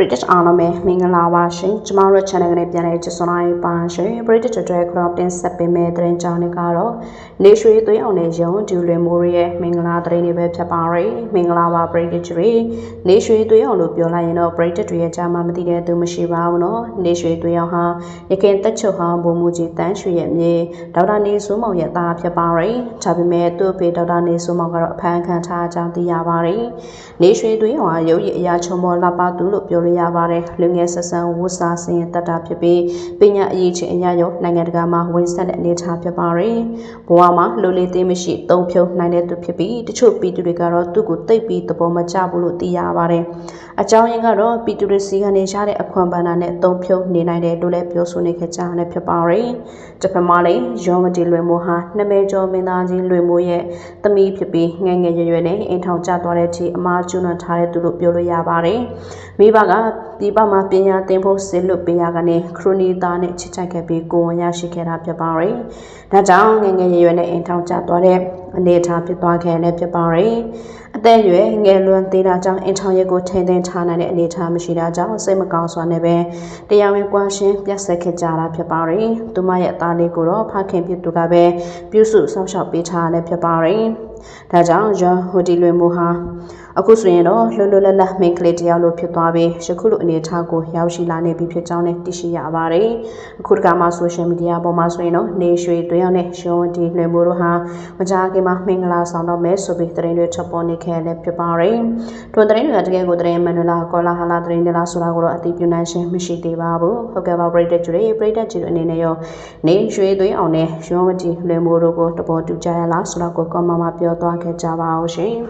British အားလုံးပဲမင်္ဂလာပါရှင်ကျမတို့ channel ကနေပြန်လည်ကြည့်ဆိုလိုက်ပါရှင် British Today Crop တင်ဆက်ပေးမယ့်သတင်းကြောင်းတွေကတော့နေရွှေသွေးအောင်နဲ့ရုံဒူလွင်မိုးရဲ့မင်္ဂလာသတင်းတွေပဲဖြစ်ပါရယ်မင်္ဂလာပါ British တွေနေရွှေသွေးအောင်လို့ပြောလိုက်ရင်တော့ British တွေရဲ့ကြားမှာမသိတဲ့သူမရှိပါဘူးနော်နေရွှေသွေးအောင်ဟာရခင်တက်ချုပ်ဟောင်းဘုံမူကြီးတန်းရွှေရဲ့မြေဒေါက်တာနေစိုးမောင်ရဲ့သားဖြစ်ပါရယ်ဒါပေမဲ့သူ့အဖေဒေါက်တာနေစိုးမောင်ကတော့အဖမ်းခံထားကြောင်းသိရပါတယ်နေရွှေသွေးအောင်ဟာရုပ်ရည်အရာချုံမော်လာပါသူလို့ပြောလို့ရပါတယ်လူငယ်ဆက်ဆံဝတ်စားစင်တတ်တာဖြစ်ပြီးပညာအရေးချင်းအရာရောနိုင်ငံတကာမှာဝင်ဆက်တဲ့အနေအထားဖြစ်ပါတယ်ဘဝမှာလူလေးသေးမရှိသုံးဖြုံနိုင်တဲ့သူဖြစ်ပြီးတချို့ပြည်သူတွေကတော့သူ့ကိုတိတ်ပြီးသဘောမကျဘူးလို့သိရပါတယ်အကြောင်းရင်းကတော့ပြည်သူတွေစီကနေရတဲ့အခွန်ပန်းနာနဲ့သုံးဖြုံနေနိုင်တယ်လို့လည်းပြောဆိုနေကြတယ်ဖြစ်ပါတယ်တစ်ဖက်မှာလည်းရောမတီလွယ်မိုးဟာနမဲကျော်မင်းသားကြီးလွယ်မိုးရဲ့သမီးဖြစ်ပြီးငယ်ငယ်ရွယ်ရွယ်နဲ့အိမ်ထောင်ကျသွားတဲ့အထိအမားကျွမ်းထားတဲ့သူလို့ပြောလို့ရပါတယ်မိဘကဒီပမှာပညာသင်ဖို့ဆစ်လွတ်ပေးရကနေခရိုနီသားနဲ့ချစ်ချိုက်ခဲ့ပြီးကိုဝန်ရရှိခဲ့တာဖြစ်ပါတယ်။ဒါကြောင့်ငယ်ငယ်ရွယ်ရွယ်နဲ့အိမ်ထောင်ကျသွားတဲ့အနေအထားဖြစ်သွားခဲ့လည်းဖြစ်ပါတယ်။အသက်အရွယ်ငယ်လွန်သေးတာကြောင့်အိမ်ထောင်ရဲကိုထိန်းသိမ်းထားနိုင်တဲ့အနေအထားမရှိတာကြောင့်စိတ်မကောင်းစွာနဲ့ပဲတရားဝင်ကွာရှင်းပြတ်ဆက်ခဲ့ကြတာဖြစ်ပါတယ်။သူမရဲ့အသားလေးကိုတော့ဖခင်ဖြစ်သူကပဲပြုစုဆောက်ရှောက်ပေးထားလည်းဖြစ်ပါတယ်။ဒါကြောင့်ဂျွန်ဟိုဒီလွင်မိုဟာအခုဆိုရင်တော့လွတ်လွတ်လပ်လပ်မိန်းကလေးတယောက်လိုဖြစ်သွားပြီးယခုလိုအနေအထားကိုရောက်ရှိလာနေပြီဖြစ်ကြောင်းလည်းသိရှိရပါတယ်။အခုတကမှဆိုရှယ်မီဒီယာပေါ်မှာဆိုရင်တော့နေရွှေတွင်းအောင်နဲ့ရှုံးဒီလွင်မိုတို့ဟာမကြာခင်မှာမင်္ဂလာဆောင်တော့မယ်ဆိုပြီးသတင်းတွေထွက်ပေါ်နေခဲ့လည်းဖြစ်ပါတယ်။ထိုသတင်းတွေကတကယ်ကိုသတင်းမန်နလာကောလာဟာလာသတင်းတွေလားဆိုတာကိုတော့အသိပြုနိုင်ခြင်းမရှိသေးပါဘူး။ဟုတ်ကဲ့ပါပရိသတ်ကျွေပရိသတ်ကျွေအနေနဲ့ရောနေရွှေတွင်းအောင်နဲ့ရှုံးဒီလွင်မိုတို့ကိုတပေါ်တူကြရလားဆိုတာကိုကောမမှာပြောသွားခဲ့ကြပါအောင်ရှင်။